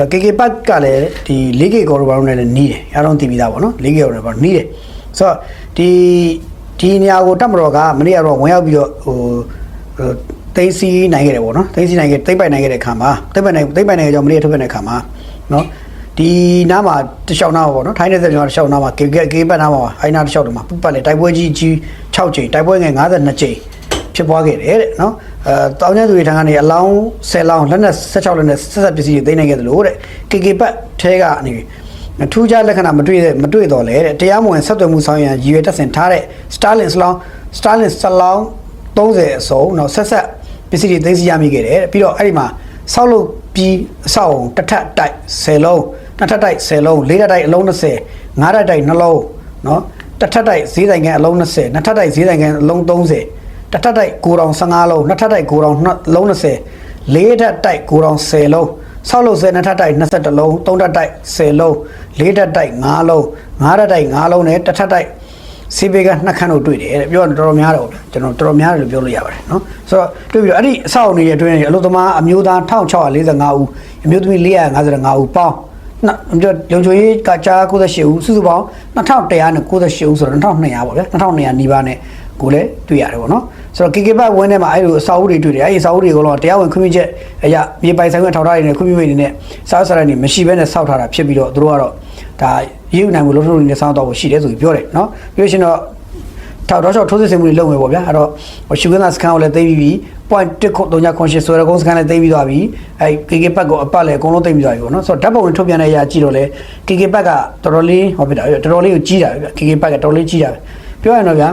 ဆိုတော့ KK ပတ်ကလည်းဒီ 4K ကော်ရဘာလုံးနဲ့လည်းနီးတယ်အားလုံးသိပြီးသားပေါ့နော် 4K ကော်ရဘာနီးတယ်ဆိုတော့ဒီဒီနေရာကိုတက်မတော်ကမနေ့ကတော့ဝင်ရောက်ပြီးတော့ဟိုဟိုသိမ်းစီနိုင်ခဲ့တယ်ပေါ့နော်သိမ်းစီနိုင်ခဲ့သိမ်းပိုက်နိုင်ခဲ့တဲ့ခါမှာသိမ်းပိုက်နိုင်သိမ်းပိုက်နိုင်ခဲ့ကြောင့်မနေ့ထုတ်ပြန်တဲ့ခါမှာနော်ဒီနားမှာတခြားနားမှာပေါ့နော်ထိုင်းတဲ့ကျွန်တော်တခြားနားမှာ KK KK ပတ်နားမှာအိုင်နာတခြားတုံးမှာပပတ်လေတိုက်ပွဲကြီးကြီး6ကြိမ်တိုက်ပွဲငယ်52ကြိမ်ဖြစ်ပွားခဲ့တယ်တဲ့နော် အဲတောင်ကျသူတွေထံကနေအလောင်း10လောင်းလက်နက်16လက်နက်ဆက်ဆက်ပစ္စည်းတွေသိမ်းနိုင်ခဲ့တယ်လို့တဲ့ KK ပတ်ထဲကနေထူးခြားလက္ခဏာမတွေ့တဲ့မတွေ့တော့လေတဲ့တရားမဝင်ဆက်သွယ်မှုဆောင်ရန်ရည်ရွယ်တက်ဆင်ထားတဲ့ Starlink စလောင်း Starlink စလောင်း30အစုံနော်ဆက်ဆက်ပစ္စည်းတွေသိမ်းဆည်းရမိခဲ့တယ်တဲ့ပြီးတော့အဲ့ဒီမှာဆောက်လုပ်ပြီးအဆောက်အုံတစ်ထပ်တိုက်10လုံးနှစ်ထပ်တိုက်10လုံးလေးထပ်တိုက်အလုံး20ငါးထပ်တိုက်နှလုံးနော်တစ်ထပ်တိုက်ဈေးဆိုင်ကန်အလုံး20နှစ်ထပ်တိုက်ဈေးဆိုင်ကန်အလုံး30 တစ်ထပ်တိုက်ကိုတောင်15လုံးနှစ်ထပ်တိုက်ကိုတောင်လုံး20လေးထပ်တိုက်ကိုတောင်10လုံးဆောက်လို့10နှစ်ထပ်တိုက်21လုံးသုံးထပ်တိုက်10လုံးလေးထပ်တိုက်5လုံးငါးထပ်တိုက်5လုံးနဲ့တစ်ထပ်တိုက်စီဘေကနှစ်ခန်းတို့တွေ့တယ်တဲ့ပြောတော့တော်တော်များတယ်ပေါ့ကျွန်တော်တော်တော်များတယ်လို့ပြောလို့ရပါတယ်နော်ဆိုတော့တွေ့ပြီးတော့အဲ့ဒီအဆောက်အုံတွေအတွင်းအလို့သမားအမျိုးသား1645ဦးအမျိုးသမီး455ဦးပေါင်းနော်ပြောလုံချိုရေးကကြား98ဦးစုစုပေါင်း2198ဦးဆိုတော့2200ပေါ့ဗျာ2200နီးပါးနဲ့ကိုလည်းတွေ့ရတယ်ပေါ့နော် ဆိုတော့ KK ဘတ်ဝင်းထဲမှာအဲ့လိုအစာအုပ်တွေတွေ့တယ်အဲ့ဒီအစာအုပ်တွေကတော့တရားဝင်ခွင့်ပြုချက်အရာမြေပိုင်ဆိုင်ခွင့်ထောက်ထားတွေနဲ့ခွင့်ပြုမိနေနဲ့စားစရာတွေမရှိဘဲနဲ့စောက်ထားတာဖြစ်ပြီးတော့သူတို့ကတော့ဒါရေးယူနိုင်မှုလို့ထုတ်လို့နေစောင့်တော့ရှိတယ်ဆိုပြီးပြောတယ်နော်ပြောရှင်တော့ထောက်တော့ရှော့ထိုးစစ်ဆင်မှုတွေလုပ်မယ်ပေါ့ဗျာအဲ့တော့ရှုခင်းသားစကန်ကိုလည်းသိပြီးပြီ point 1ခု3ညခွန်ရှစ်ဆိုရကုန်းစကန်လည်းသိပြီးသွားပြီအဲ့ KK ဘတ်ကိုအပတ်လည်းအကုန်လုံးသိပြီးသွားပြီပေါ့နော်ဆိုတော့ဓာတ်ပုံတွေထုတ်ပြန်တဲ့အရာကြည့်တော့လေ KK ဘတ်ကတော်တော်လေးဟောပြတာတော်တော်လေးကိုကြီးတာပဲဗျ KK ဘတ်ကတော်တော်လေးကြီးတာပဲပြောရရင်တော့ဗျာ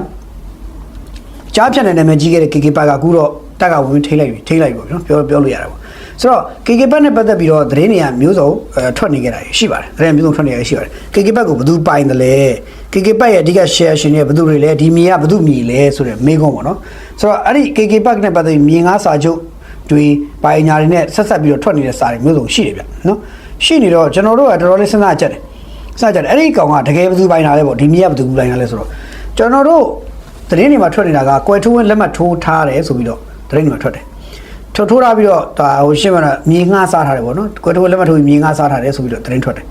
ကြားဖြတ်နေတဲ့နာမည်ကြီးခဲ့တဲ့ KK ပတ်ကအခုတော့တက်ကဝင်ထိလိုက်ပြီထိလိုက်ပြီပေါ့နော်ပြောပြောလို့ရတာပေါ့ဆိုတော့ KK ပတ်နဲ့ပတ်သက်ပြီးတော့သတင်းတွေကမျိုးစုံအဲထွက်နေကြတာရှိပါတယ်သတင်းမျိုးစုံထွက်နေရရှိပါတယ် KK ပတ်ကိုဘယ်သူပိုင်တယ်လဲ KK ပတ်ရဲ့အဓိက share ရှင်တွေဘယ်သူတွေလဲဒီမြေကဘယ်သူမြေလဲဆိုတဲ့မေးခွန်းပေါ့နော်ဆိုတော့အဲ့ဒီ KK ပတ်နဲ့ပတ်သက်ပြီးမြေငါးစာချုပ်တွေပိုင်ညာတွေနဲ့ဆက်ဆက်ပြီးတော့ထွက်နေတဲ့စာတွေမျိုးစုံရှိတယ်ဗျနော်ရှိနေတော့ကျွန်တော်တို့ကတော်တော်လေးစဉ်းစားကြတယ်စဉ်းစားကြတယ်အဲ့ဒီကောင်ကတကယ်ဘယ်သူပိုင်တာလဲပေါ့ဒီမြေကဘယ်သူပိုင်တာလဲဆိုတော့ကျွန်တော်တို့ သတင်းတွေမှာထွက်နေတာကကွယ်ထိုးဝင်လက်မှတ်ထိုးထားတယ်ဆိုပြီးတော့သတင်းတွေမှာထွက်တယ်ထိုးထိုးထားပြီးတော့ဒါဟိုရှင်းမလားမြေငှားစားထားတယ်ပေါ့နော်ကွယ်ထိုးဝင်လက်မှတ်ထိုးပြီးမြေငှားစားထားတယ်ဆိုပြီးတော့သတင်းထွက်တယ်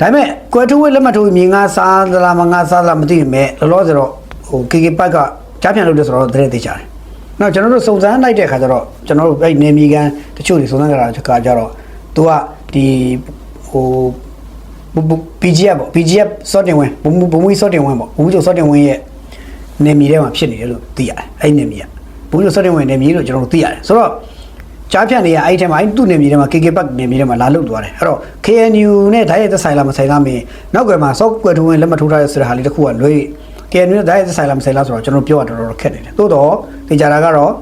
ဒါပေမဲ့ကွယ်ထိုးဝင်လက်မှတ်ထိုးပြီးမြေငှားစားသလားမငှားစားသလားမသိပေမဲ့လောလောဆယ်တော့ဟို KK ပတ်ကကြားပြန်လုပ်တယ်ဆိုတော့သတင်းသိကြတယ်နောက်ကျွန်တော်တို့စုံစမ်းလိုက်တဲ့ခါကျတော့ကျွန်တော်တို့အဲ့နေမီကန်တချို့တွေစုံစမ်းကြတာကကြတော့သူကဒီဟို PGF ပေါ့ PGF စောတင်ဝင်ဘုံဘုံမီစောတင်ဝင်ပေါ့ဘုံမီစောတင်ဝင်ရဲ့ နေမီထဲမှာဖြစ်နေတယ်လို့သိရတယ်အဲ့နေမီကဘုံမီစောတင်ဝင်နေမီလို့ကျွန်တော်တို့သိရတယ်ဆိုတော့ကြားဖြတ်နေရအဲ့ထဲမှာအဲ့သူ့နေမီထဲမှာ KK Park နေမီထဲမှာလာလုတ်သွားတယ်အဲ့တော့ KNU နဲ့ဓာတ်ရိုက်သက်ဆိုင်လားမဆိုင်လားမင်းနောက်ကွယ်မှာ software ထိုးဝင်လက်မထိုးထားတဲ့ဆိုတဲ့ဟာလေးတစ်ခုကလွဲ KNU နဲ့ဓာတ်ရိုက်သက်ဆိုင်လားမဆိုင်လားဆိုတော့ကျွန်တော်ပြောရတော်တော်ခက်နေတယ်သို့တော့သိကြတာကတော့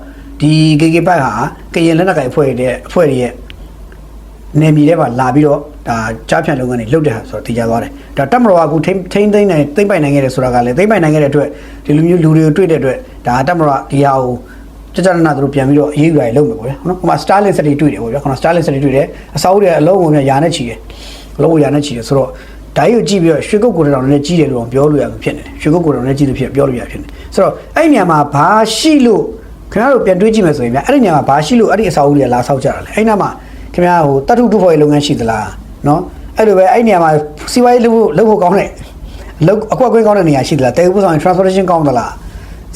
ဒီ KK Park ဟာကရင်လက်နက်ကိုင်အဖွဲ့တွေအဖွဲ့တွေရဲ့နေမီထဲမှာလာပြီးတော့ဒါကြားဖြန့်လုပ်ငန်းတွေလုပ်တဲ့ဟာဆိုတော့သိကြသွားတယ် ဒါတက်မတော်ကအခုထိန်းထိန်းသိမ်းနိုင်သိမ့်ပိုင်နိုင်ခဲ့တယ်ဆိုတာကလည်းသိမ့်ပိုင်နိုင်ခဲ့တဲ့အတွက်ဒီလိုမျိုးလူတွေကိုတွေ့တဲ့အတွက်ဒါတက်မတော်ကဒီဟာကိုကြကြနနာသူတို့ပြန်ပြီးတော့အေးအေးရွာတွေလုပ်မယ်ပေါ့ဗျာနော်ဟိုမှာ Starlink စက်တွေတွေ့တယ်ပေါ့ဗျာခဏ Starlink စက်တွေတွေ့တယ်အစောတွေအလုံးဝင်နဲ့ယာနဲ့ချီတယ်အလုံးဝင်ယာနဲ့ချီတယ်ဆိုတော့ဓာတ်ကိုကြည့်ပြီးတော့ရွှေကုတ်ကိုတောင်နဲ့ကြီးတယ်လို့ပြောလို့ရမှာဖြစ်နေတယ်ရွှေကုတ်ကိုတောင်နဲ့ကြီးလို့ဖြစ်ပြောလို့ရဖြစ်နေဆိုတော့အဲ့ဒီညမှာဘာရှိလို့ခင်ဗျားတို့ပြန်တွေးကြည့်မယ်ဆိုရင်ဗျအဲ့ဒီညမှာဘာရှိလို့အဲ့ဒီအစောကြီးတွေလာဆောက်ကြတာလဲအဲ့နာမှာခင်ဗျားဟိုတတ်ထုတူဖို့လုပ်ငန်းရှိသလားနော် အဲ့လိုပဲအဲ့နေရာမှာစီဝိုင်းလုပ်ဖို့လုပ်ဖို့ကောင်းတဲ့လုပ်အကွက်ကွင်းကောင်းတဲ့နေရာရှိသလားတဲဥပဆောင် transportation ကောင်းသလား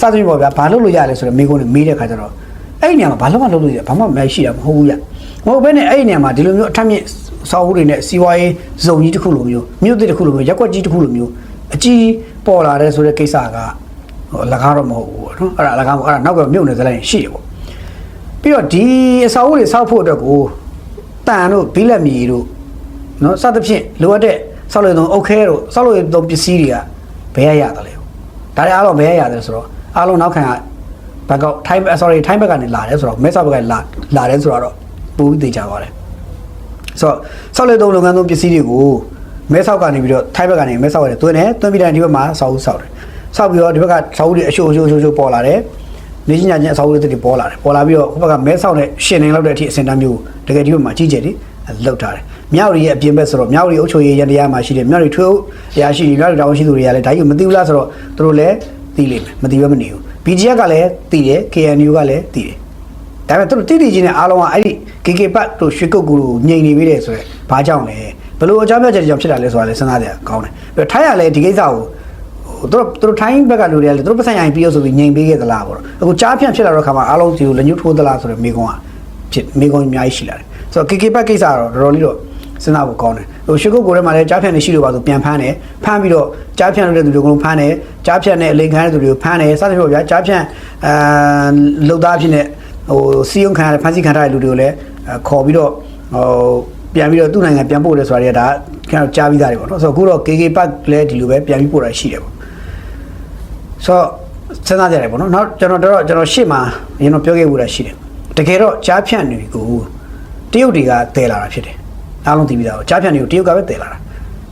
စသဖြင့်ပေါ့ဗျာဘာလုပ်လို့ရလဲဆိုတော့မိကုန်းတွေမေးတဲ့ခါကျတော့အဲ့ဒီနေရာမှာဘာလို့မှလုပ်လို့ရဘာမှမရှိတာမဟုတ်ဘူးရမဟုတ်ဘဲနဲ့အဲ့ဒီနေရာမှာဒီလိုမျိုးအထက်မြင့်စောက်ဦးတွေနဲ့စီဝိုင်းဇုံကြီးတစ်ခုလိုမျိုးမြို့သစ်တစ်ခုလိုမျိုးရက်ကွက်ကြီးတစ်ခုလိုမျိုးအကြီးပေါ်လာတဲ့ဆိုတဲ့ကိစ္စကဟိုအလကားတော့မဟုတ်ဘူးပေါ့နော်အဲ့ဒါအလကားမဟုတ်အဲ့ဒါနောက်ကမြုပ်နေသလိုက်ရှိတယ်ပေါ့ပြီးတော့ဒီအစာအုပ်တွေစောက်ဖို့အတွက်ကိုတန်တို့ဘီလက်မီတို့ နော်စသဖြင့်လိုအပ်တဲ့ဆောက်လို့သုံးအုတ်ခဲတို့ဆောက်လို့သုံးပစ္စည်းတွေကဘယ်ရရတယ်လဲဒါတွေအားလုံးဘယ်ရရတယ်ဆိုတော့အားလုံးနောက်ခံကဘက်ကောက်ထိုင်း sorry ထိုင်းဘက်ကနေလာတယ်ဆိုတော့မဲဆောက်ဘက်ကလာလာတယ်ဆိုတော့ပူပြီးသိကြပါတယ်ဆိုတော့ဆောက်လို့သုံးလုပ်ငန်းသုံးပစ္စည်းတွေကိုမဲဆောက်ကနေပြီးတော့ထိုင်းဘက်ကနေမဲဆောက်ကနေသွင်းတယ်သွင်းပြီးတိုင်းဒီဘက်မှာဆောက်ဦးဆောက်တယ်ဆောက်ပြီးတော့ဒီဘက်ကဆောက်ဦးတွေအရှိုးအရှိုးအရှိုးအရှိုးပေါ်လာတယ်နေချင်းညာချင်းအဆောက်အဦတွေပေါ်လာတယ်ပေါ်လာပြီးတော့ဟိုဘက်ကမဲဆောက်နဲ့ရှင်နေလောက်တဲ့အထိအစင်တန်းမျိုးတကယ်ဒီဘက်မှာကြီးကျယ်တယ်လောက်ထားတယ် မြောက်ရီရဲ့အပြင်ဘက်ဆိုတော့မြောက်ရီအုပ်ချုပ်ရေးရန်တရားမှာရှိတယ်မြောက်ရီထွေးအရာရှိတွေမြောက်ရီတောင်ရှိသူတွေကလည်းဒါကြီးမသိဘူးလားဆိုတော့သူတို့လည်းသိလိမ့်မယ်မသိဘဲမနေဘူး BGF ကလည်းသိတယ် KNU ကလည်းသိတယ်ဒါပေမဲ့သူတို့တိတိချင်းနဲ့အားလုံးကအဲ့ဒီ KK ပတ်တို့ရွှေကုတ်ကူကိုငြိမ်နေပြီတဲ့ဆိုရယ်ဘာကြောင့်လဲဘယ်လိုအကြောင်းပြချက်တွေကြောင့်ဖြစ်တာလဲဆိုတာလည်းစဉ်းစားကြရကောင်းတယ်ပြီးတော့ထိုင်းရလည်းဒီကိစ္စကိုဟိုသူတို့သူတို့ထိုင်းဘက်ကလူတွေကလည်းသူတို့ပတ်ဆိုင်ရင်ပြီးလို့ဆိုပြီးငြိမ်ပေးခဲ့သလားပေါ့အခုကြားဖြန့်ဖြစ်လာတော့ခါမှာအားလုံးဒီကိုလက်ညှိုးထိုးသလားဆိုတော့မိကုံးကဖြစ်မိကုံးအများကြီးရှိလာတယ်ဆိုတော့ KK ပတ်ကိစ္စကတော့တော်တော်လေးတော့ စဉ်းစားဖို့ကောင်းတယ်ဟိုရွှေကုတ်ကိုထဲမှာလည်းကြားဖြန့်နေရှိလို့ပါဆိုပြန်ဖမ်းတယ်ဖမ်းပြီးတော့ကြားဖြန့်လုပ်တဲ့သူတွေကိုဖမ်းတယ်ကြားဖြန့်နဲ့အလိန်ခံတဲ့သူတွေကိုဖမ်းတယ်စသဖြင့်ပေါ့ဗျာကြားဖြန့်အာလုံသားဖြစ်နေဟိုစီယုံခံရတဲ့ဖမ်းဆီးခံထားတဲ့လူတွေကိုလည်းခေါ်ပြီးတော့ဟိုပြန်ပြီးတော့သူ့နိုင်ငံပြန်ပို့တယ်ဆိုတာတွေကဒါကျွန်တော်ကြားပြီးသားတွေပေါ့နော်ဆိုတော့အခုတော့ KK ပတ်လည်းဒီလိုပဲပြန်ပြီးပို့တာရှိတယ်ပေါ့ဆိုတော့စဉ်းစားကြရတယ်ပေါ့နော်နောက်ကျွန်တော်တော့ကျွန်တော်ရှေ့မှာကျွန်တော်ပြောခဲ့မှုတာရှိတယ်တကယ်တော့ကြားဖြန့်တွေကိုတရုတ်တွေကတည်လာတာဖြစ်တယ် အားလုံးသိပြီးသားပေါ့ကြားဖြန့်တွေကိုတရုတ်ကပဲတည်လာတာ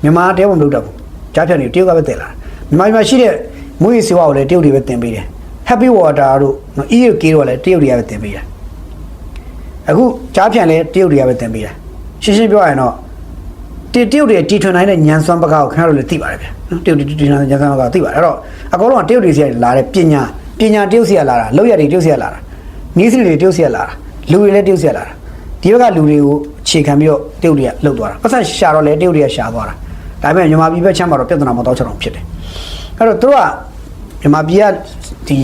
မြန်မာတရုတ်မလုပ်တော့ဘူးကြားဖြန့်တွေကိုတရုတ်ကပဲတည်လာတာမြန်မာပြည်မှာရှိတဲ့မွေးစေဝါကိုလည်းတရုတ်တွေပဲတင်ပေးတယ် Happy Water တို့နော် EUK တို့ကလည်းတရုတ်တွေကပဲတင်ပေးတယ်အခုကြားဖြန့်လည်းတရုတ်တွေကပဲတင်ပေးတယ်ရှင်းရှင်းပြောရရင်တော့တတရုတ်တွေတီထွင်နိုင်တဲ့ညံစွမ်းပကားကိုခင်ဗျားတို့လည်းသိပါတယ်ဗျနော်တရုတ်တွေတီထွင်နိုင်တဲ့ညံစွမ်းပကားကိုသိပါတယ်အဲ့တော့အကောင်လုံးကတရုတ်တွေစီကလာတဲ့ပညာပညာတရုတ်စီကလာတာလောက်ရတွေတရုတ်စီကလာတာနီးစရီတွေတရုတ်စီကလာတာလူတွေလည်းတရုတ်စီကလာတာ ဒီဘက်ကလူတွေကိုခြေခံပြီးတော့တရုတ်တွေကလှုပ်သွားတာပတ်သက်ရှာတော့လည်းတရုတ်တွေကရှာသွားတာဒါပေမဲ့မြန်မာပြည်ဘက်ချမ်းမှာတော့ပြဿနာမတော့ချအောင်ဖြစ်တယ်အဲ့တော့သူတို့ကမြန်မာပြည်ကဒီ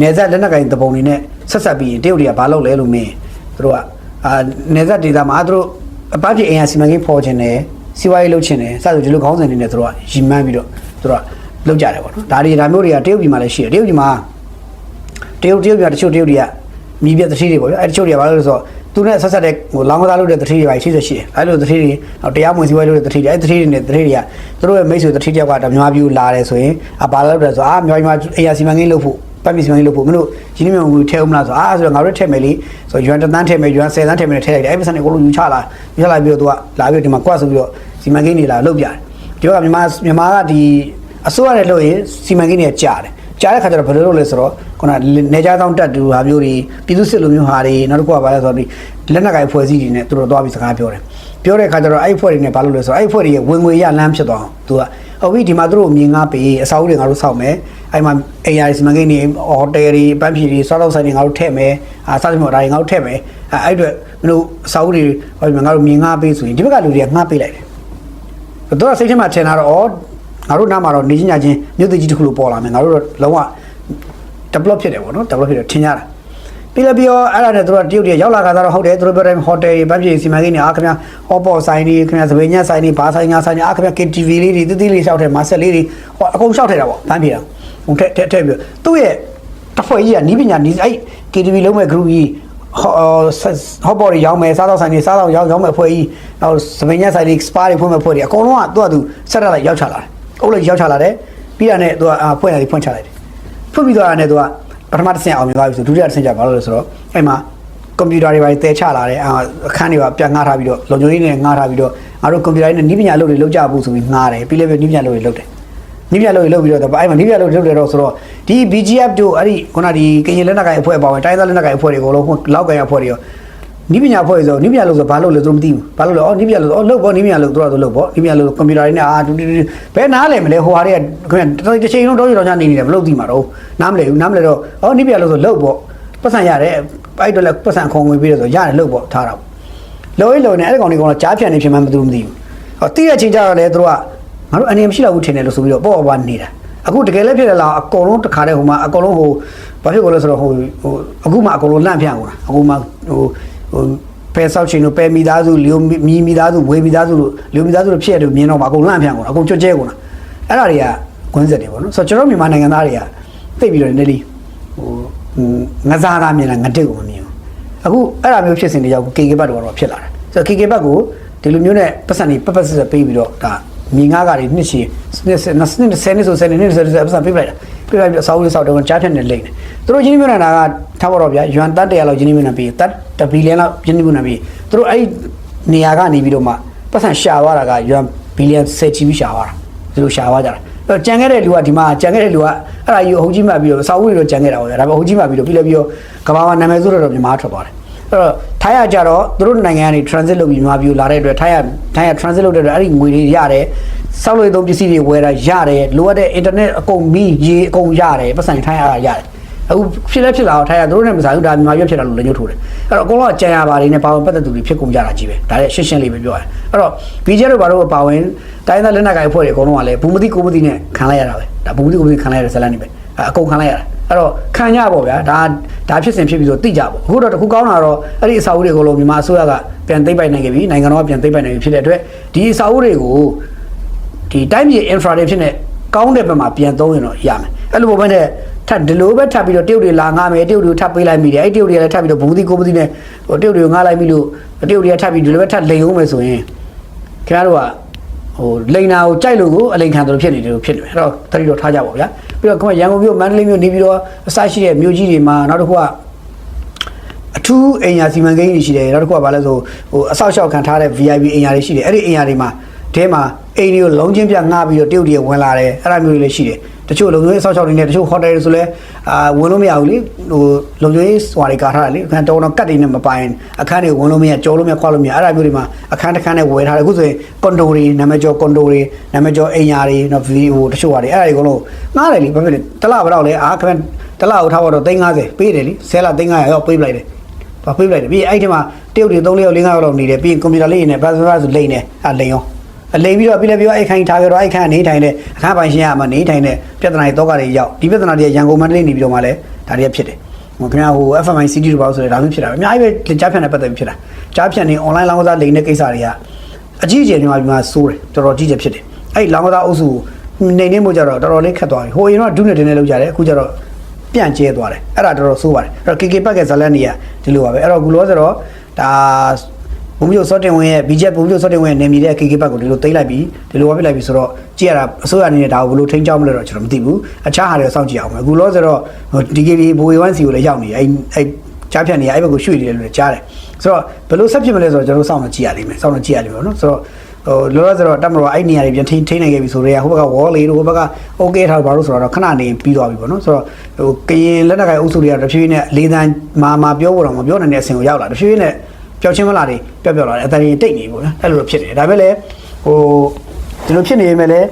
နေဆက်လက်နက်ကင်တပုံတွေနဲ့ဆက်ဆက်ပြီးရင်တရုတ်တွေကဘာလုပ်လဲလို့မင်းသူတို့ကအာနေဆက်ဒေတာမှာသူတို့အပန်းဖြေအင်အားစီမံကိန်းဖော်ခြင်းနဲ့စီးပွားရေးလုပ်ခြင်းနဲ့စသဖြင့်ဒီလိုခေါင်းစဉ်တွေနဲ့သူတို့ကရီမန်းပြီးတော့သူတို့ကလုပ်ကြတယ်ပေါ့နော်ဒါတွေဒါမျိုးတွေကတရုတ်ပြည်မှာလည်းရှိတယ်တရုတ်ပြည်မှာတရုတ်တရုတ်ပြည်တချို့တရုတ်တွေကမြည်ပြတတိတွေပေါ့ဗျာအဲတချို့တွေကဘာလို့လဲဆိုတော့ သူနဲ့ဆက်ဆက်တဲ့ဟိုလောင်းကစားလုပ်တဲ့တတိတွေပါရှိစေရှိတယ်အဲလိုတတိတွေတရားမဝင်စီးပွားရေးလုပ်တဲ့တတိတွေအဲတတိတွေနဲ့တတိတွေကသူတို့ရဲ့မိတ်ဆွေတတိတယောက်ကဓမြပြူလာတယ်ဆိုရင်အဘာလုပ်တယ်ဆိုအာမြန်မာပြည်မှာအေယာစီမံကိန်းလုပ်ဖို့ပတ်ပစ္စည်းမင်းလို့ဖို့မင်းတို့ရင်းနှီးမြှုပ်နှံမှုထဲဦးမလားဆိုအာဆိုတော့ငါတို့ထည့်မယ်လေဆိုရွမ်တန်းထည့်မယ်ရွမ်10တန်းထည့်မယ်ထည့်လိုက်တယ်အဲ့ပစံတွေကိုလုံးယူချလာယူချလာပြီးတော့သူကလာပြီးဒီမှာကွတ်ဆိုပြီးတော့စီမံကိန်းတွေလာလုပ်ပြတယ်ဒီကမြန်မာမြန်မာကဒီအစိုးရနဲ့လုပ်ရင်စီမံကိန်းတွေကကြာတယ် ကြားတဲ့ခါကျတော့ဘယ်လိုလုပ်လဲဆိုတော့ခုနနေကြားတောင်းတက်တူဟာမျိုးတွေပြည်သူစစ်လိုမျိုးဟာတွေနောက်တစ်ခုကဘာလဲဆိုတော့ဒီလက်နက်ကိုင်ဖွဲ့စည်းတွေနဲ့သူတို့သွားပြီးစကားပြောတယ်ပြောတဲ့ခါကျတော့အဲ့ဖွဲ့တွေနဲ့ဘာလုပ်လဲဆိုတော့အဲ့ဖွဲ့တွေရဲ့ဝင်ငွေရလမ်းဖြစ်သွားအောင်သူကဟုတ်ပြီဒီမှာသူတို့မြင်ငါပေးအစာအုပ်တွေငါတို့စောက်မယ်အဲ့မှာ AI စီမံကိန်းတွေဟိုတယ်တွေပန်းဖြီတွေစောက်တော့ဆိုင်တွေငါတို့ထည့်မယ်အာစသဖြင့်ဒါတွေငါတို့ထည့်မယ်အဲ့အဲ့အတွက်မင်းတို့အစာအုပ်တွေဟိုငါတို့မြင်ငါပေးဆိုရင်ဒီဘက်ကလူတွေကငှားပေးလိုက်တယ်သူတို့ကစိတ်ထဲမှာထင်တာတော့ဩ ငါတို့နားမှာတော့နေချင်းညချင်းမြို့တကြီးတစ်ခုလိုပေါ်လာမယ်ငါတို့တော့လုံးဝ develop ဖြစ်တယ်ပေါ့နော် develop ဖြစ်တယ်ထင်ကြတာပြီးလည်းပြီးတော့အဲ့ဒါနဲ့တို့ကတရုတ်တွေရောက်လာခါကျတော့ဟုတ်တယ်တို့ပြောတယ်ဟိုတယ်တွေဗတ်ပြေစီမံကိန်းတွေအားခင်ဗျာဟောပေါ်ဆိုင်တွေခင်ဗျာသပင်ညက်ဆိုင်တွေဘာဆိုင်ညာဆိုင်ညာအားခင်ဗျာ KTV လေးတွေတိတိလေးရှောက်တယ်မာဆက်လေးတွေဟောအကုန်ရှောက်ထဲတာပေါ့ဗတ်ပြေတာဟိုထက်ထက်ထက်ပြီးသူ့ရဲ့တစ်ဖွဲ့ကြီးကနီးပညာနီးအဲ့ KTV လုံးမဲ့ group ကြီးဟောဟောပေါ်တွေရောင်းမယ်စားတော့ဆိုင်တွေစားတော့ရောင်းရောင်းမဲ့အဖွဲ့ကြီးနောက်သပင်ညက်ဆိုင်တွေ spa တွေဖွင့်မဲ့အဖွဲ့တွေအကုန်လုံးကသူ့အတူဆက်တက်လိုက်ရောက်ချလာတယ် အုပ်လိုက်ရောက်ချလာတယ်ပြီးတာနဲ့သူကဖွင့်လာပြီးဖွင့်ချလိုက်တယ်ဖွင့်ပြီးသွားတာနဲ့သူကပထမတစ်ဆင့်အောင်မြင်သွားပြီဆိုဒုတိယတစ်ဆင့်ကျဘာလို့လဲဆိုတော့အဲ့မှာကွန်ပျူတာတွေပါတဲချလာတယ်အာအခန်းတွေပါပြန်ငှားထားပြီးတော့လုံခြုံရေးနဲ့ငှားထားပြီးတော့ငါတို့ကွန်ပျူတာတွေနဲ့နီးပညာအလုပ်တွေလုပ်ကြဖို့ဆိုပြီးငှားတယ်ပြီးလည်းပြီးနီးပညာအလုပ်တွေလုပ်တယ်နီးပညာအလုပ်တွေလုပ်ပြီးတော့အဲ့မှာနီးပညာအလုပ်တွေလုပ်တယ်တော့ဆိုတော့ဒီ BGF တို့အဲ့ဒီခုနဒီကရင်လက်နက်ကိုင်အဖွဲ့အပါဝင်တိုင်းသားလက်နက်ကိုင်အဖွဲ့တွေအကုန်လုံးလောက်ကိုင်အဖွဲ့တွေရော နီးပညာအဖွဲ့ဆိုနီးပညာလို့ဆိုဘာလို့လဲသူတို့မသိဘူးဘာလို့လဲအော်နီးပညာလို့အော်လုပ်ပေါ့နီးပညာလို့သူတို့ကလုပ်ပေါ့နီးပညာလို့ကွန်ပျူတာတွေနဲ့အာတူတူဘယ်နားလဲမလဲဟိုဟာတွေကခင်ဗျတစ်ချိန်လုံးတော့ရတော့ညနေနေတယ်မလုပ်သိမှာတော့နားမလဲဘူးနားမလဲတော့အော်နီးပညာလို့ဆိုလုပ်ပေါ့ပတ်စံရတယ်အဲ့တော့လည်းပတ်စံခုံဝင်ပြီးတော့ဆိုရတယ်လုပ်ပေါ့ထားတာပေါ့လောရေးလောနေအဲ့ဒီကောင်တွေကတော့ကြားဖြန်နေဖြစ်မှမသူတို့မသိဘူးဟောတိရချင်းကြတော့လေသူတို့ကငါတို့အနေမရှိတော့ဘူးထင်တယ်လို့ဆိုပြီးတော့ပေါ့ပေါ့နေတာအခုတကယ်လည်းဖြစ်တယ်လားအကုန်လုံးတခါတည်းဟိုမှာအကုန်လုံးဟိုဘာဖြစ်ကုန်လဲဆိုတော့ဟိုဟိုအခုမှအကုန်လုံးလန့်ဖြန့်ကုန်တာအခုမှဟို ဟိုပဲဆောက်ချင်လို့ပဲမိသားစုလျိုမီမိသားစုဝေမိသားစုလို့လျိုမိသားစုလို့ဖြစ်ရတယ်မြင်တော့မှအကုန်လန့်ဖြန့်ကုန်တာအကုန်ကြွကြဲကုန်တာအဲ့ဒါတွေကကွင်းဆက်တွေပေါ့နော်ဆိုတော့ကျွန်တော်မြန်မာနိုင်ငံသားတွေကသိပြီးတော့နည်းနည်းဟိုငစားသားမြင်တာငတက်ကိုမမြင်ဘူးအခုအဲ့ဒါမျိုးဖြစ်စဉ်တွေကြောင့် KK ဘတ်တော့ဖြစ်လာတယ်ဆိုတော့ KK ဘတ်ကိုဒီလိုမျိုးနဲ့ပတ်စံတွေပတ်ပတ်ဆက်ဆက်ပေးပြီးတော့ဒါမြေငါးကတွေနှစ်ရှည်နှစ်နှစ်နှစ်နှစ်ဆယ်နှစ်ဆိုဆယ်နှစ်နှစ်ဆိုဆယ်ပတ်စံပေးပလိုက်တာပေးလိုက်ပြီးအစာအုပ်လေးစောက်တော့ကြားဖြတ်နေလိမ့်တယ် သူတို့ရင်းနှီးမြှုပ်နှံတာကထားပါတော့ဗျာယွမ်တတ်100လောက်ရင်းနှီးမြှုပ်နှံပြီးတတ်တဘီလီယံလောက်ရင်းနှီးမြှုပ်နှံပြီးသူတို့အဲ့နေရာကနေပြီးတော့မှပတ်စံရှာသွားတာကယွမ်ဘီလီယံ10ချီပြီးရှာသွားတာသူတို့ရှာသွားကြတာအဲ့ကြံခဲ့တဲ့လူကဒီမှာကြံခဲ့တဲ့လူကအဲ့ဒါကြီးအဟုတ်ကြီးမှတ်ပြီးတော့စာအုပ်တွေတော့ကြံခဲ့တာပေါ့ဗျာဒါပေမဲ့အဟုတ်ကြီးမှတ်ပြီးတော့ပြီးလည်းပြီးတော့ကဘာမှာနာမည်ဆိုတော့မြန်မာထွက်သွားတယ်အဲ့တော့ထိုင်းရကြတော့သူတို့နိုင်ငံကနေ transit လုပ်ပြီးမြန်မာပြည်လာတဲ့အတွက်ထိုင်းရထိုင်းရ transit လုပ်တဲ့အတွက်အဲ့ဒီငွေတွေရတယ်စောက်လို့သုံးပစ္စည်းတွေဝယ်တာရတယ်လိုအပ်တဲ့ internet အကုန်မီးရေအကုန်ရတယ်ပတ်စံထိုင်းရတာရတယ် အခုဖြစ်လဲဖြစ်လာတော့ထိုင်ရသူတို့နဲ့မဆိုင်ဘူးဒါမြန်မာပြည်ဖြစ်လာလို့လည်းညှို့ထိုးတယ်အဲ့တော့အကုန်လုံးကကြံရပါလိမ့်နဲ့ပါဝင်ပတ်သက်သူတွေဖြစ်ကုန်ကြတာကြီးပဲဒါလည်းရှင်းရှင်းလေးပဲပြောရတယ်အဲ့တော့ BJ တို့ဘာလို့ပါဝင်တိုင်းသားလက်နက်ကိုင်အဖွဲ့တွေအကုန်လုံးကလည်းဘူးမသိကိုမသိနဲ့ခံလိုက်ရတာပဲဒါဘူးမသိကိုမသိခံလိုက်ရတဲ့ဇလန်နေပဲအကုန်ခံလိုက်ရတာအဲ့တော့ခံရပေါ့ဗျာဒါဒါဖြစ်စဉ်ဖြစ်ပြီးဆိုသိကြပေါ့အခုတော့တခုကောင်းတာတော့အဲ့ဒီအစာအုပ်တွေအကုန်လုံးမြန်မာအစိုးရကပြန်သိမ့်ပိုင်နိုင်ခဲ့ပြီနိုင်ငံတော်ကပြန်သိမ့်ပိုင်နိုင်ပြီဖြစ်တဲ့အတွက်ဒီအစာအုပ်တွေကိုဒီတိုင်းပြည် infra တွေဖြစ်နေကောင်းတဲ့ဘက်မှာပြန်သုံးရင်တော့ရမယ်အဲ့လိုပုံပဲနဲ့ ထပ်ဒီလိုပဲထပ်ပြီးတော့တရုတ်တွေလာငားမယ်တရုတ်တွေကိုထပ်ပေးလိုက်မိတယ်အဲ့တရုတ်တွေကလည်းထပ်ပြီးတော့ဘူးသီးကိုဘူးသီးနဲ့ဟိုတရုတ်တွေကိုငားလိုက်ပြီလို့တရုတ်တွေကထပ်ပြီးဒီလိုပဲထပ်လိန်အောင်မယ်ဆိုရင်ခင်ဗျားတို့ကဟိုလိန်နာကိုကြိုက်လို့ကိုအလိန်ခံတယ်လို့ဖြစ်နေတယ်လို့ဖြစ်နေတယ်အဲ့တော့တတိတော့ထားကြပါဗျာပြီးတော့ခင်ဗျာရန်ကုန်မြို့မန္တလေးမြို့နေပြီးတော့အစရှိတဲ့မြို့ကြီးတွေမှာနောက်တစ်ခုကအထူးအိမ်ယာစီမံကိန်းတွေရှိတယ်နောက်တစ်ခုကဘာလဲဆိုဟိုအဆောက်အအုံခံထားတဲ့ VIP အိမ်ယာတွေရှိတယ်အဲ့ဒီအိမ်ယာတွေမှာတဲမှာအိမ်တွေကိုလုံးချင်းပြငှားပြီးတော့တရုတ်တွေဝင်လာတယ်အဲ့ဒါမျိုးတွေလည်းရှိတယ် တချို့လုံခြုံရေးအဆောက်အအုံတွေနဲ့တချို့ဟိုတယ်တွေဆိုလဲအာဝင်လို့မရဘူးလေဟိုလုံခြုံရေးဟွာတွေကာထားတယ်လေအခန်းတော်တော်ကတ်တွေနဲ့မပိုင်အခန်းတွေဝင်လို့မရကြောလို့မရခွာလို့မရအဲ့ဒါမျိုးတွေမှာအခန်းတစ်ခန်းနဲ့ဝယ်ထားတယ်အခုဆိုရင်ကွန်ဒိုတွေနာမည်ကျော်ကွန်ဒိုတွေနာမည်ကျော်အိမ်ယာတွေနော်ဗီဒီယိုတချို့ဟာတွေအဲ့ဒါတွေအကုန်လုံးငှားတယ်လေဘာဖြစ်လဲတစ်လဘယ်တော့လဲအားခင်ဗျတစ်လကိုထားတော့350ပေးတယ်လေဆဲလာ350ရောက်ပေးပလိုက်တယ်ဘာပြေးလိုက်တယ်ပြီးရင်အဲ့ဒီမှာတရုတ်တွေ3ယောက်4ယောက်လောက်နေတယ်ပြီးရင်ကွန်ပျူတာလေးတွေနဲ့ဘတ်စဘတ်ဆိုလိမ့်နေအဲ့လိမ့်ရောအ လိမ့်ပြီးတော့ပြီးလည်းပြီးတော့အဲ့ခိုင်ထားကြတော့အဲ့ခိုင်ကနေထိုင်တဲ့အခန်းပိုင်ရှင်ရမှာနေထိုင်တဲ့ပြဿနာတွေတော့ကတွေရောက်ဒီပြဿနာတွေရန်ကုန်မန္တလေးနေပြီးတော့မှလည်းဒါတွေဖြစ်တယ်ဟိုခင်ဗျားဟို FMI CD တို့ပါဆိုတော့ဒါမျိုးဖြစ်တာပဲအများကြီးပဲကြားဖြတ်နေပတ်သက်ပြီးဖြစ်တာကြားဖြတ်နေ online လောင်းကစားလိမ့်တဲ့ကိစ္စတွေကအကြီးအကျယ်မြန်မာပြည်မှာစိုးတယ်တော်တော်ကြီးကျယ်ဖြစ်တယ်အဲ့လောင်းကစားအုပ်စုနေနေမှုကြတော့တော်တော်လေးခက်သွားပြီဟိုရင်တော့ဒုနဲ့တင်းနဲ့လောက်ကြတယ်အခုကျတော့ပြန့်ကျဲသွားတယ်အဲ့ဒါတော်တော်ဆိုးပါတယ်အဲ့တော့ KK ပတ်ကဇလန်နေရဒီလိုပါပဲအဲ့တော့ဂူလောဆိုတော့ဒါ ဘုံမျိုးစောတင်ဝင်ရဲ့ BJ ဘုံမျိုးစောတင်ဝင်ရဲ့နေမီတဲ့ KK ပတ်ကိုဒီလိုသိမ့်လိုက်ပြီးဒီလိုဝါပြလိုက်ပြီးဆိုတော့ကြည့်ရတာအစိုးရအနေနဲ့ဒါကိုဘယ်လိုထိန်းချောင်းမလဲတော့ကျွန်တော်မသိဘူးအခြားဟာတွေစောင့်ကြည့်အောင်ပဲဂူလောဆိုတော့ DKB ဘိုး1စီကိုလည်းရောက်နေအဲ့အဲ့ကြားဖြတ်နေရအဲ့ဘက်ကိုရွှေ့နေတယ်လို့လည်းကြားတယ်ဆိုတော့ဘယ်လိုဆက်ဖြစ်မလဲဆိုတော့ကျွန်တော်စောင့်နေကြည့်ရလိမ့်မယ်စောင့်နေကြည့်ရလိမ့်မယ်နော်ဆိုတော့ဟိုလောလောဆယ်တော့တက်မတော်အဲ့နေရာတွေပြန်ထိထိနိုင်ခဲ့ပြီဆိုတော့ဟိုဘက်က wall လေးတို့ဟိုဘက်က okay ထားဘာလို့ဆိုတော့ခဏနေပြီးသွားပြီပေါ့နော်ဆိုတော့ဟိုကရင်လက်နက်ကိုင်အုပ်စုတွေကတဖြည်းဖြည်းနဲ့လေးတန်းမာမာပြောဖို့တော့မပြောနိုင်တဲ့အဆင့်ကိုရောက်လာတဖြည်းဖြည်းနဲ့ ပျောက်ချင်းမလာတွေပျောက်ပျောက်လာတယ်အတရင်တိတ်နေပေါ့နော်အဲ့လိုလိုဖြစ်တယ်ဒါပေမဲ့လည်းဟိုဒီလိုဖြစ်နေရင်လည်း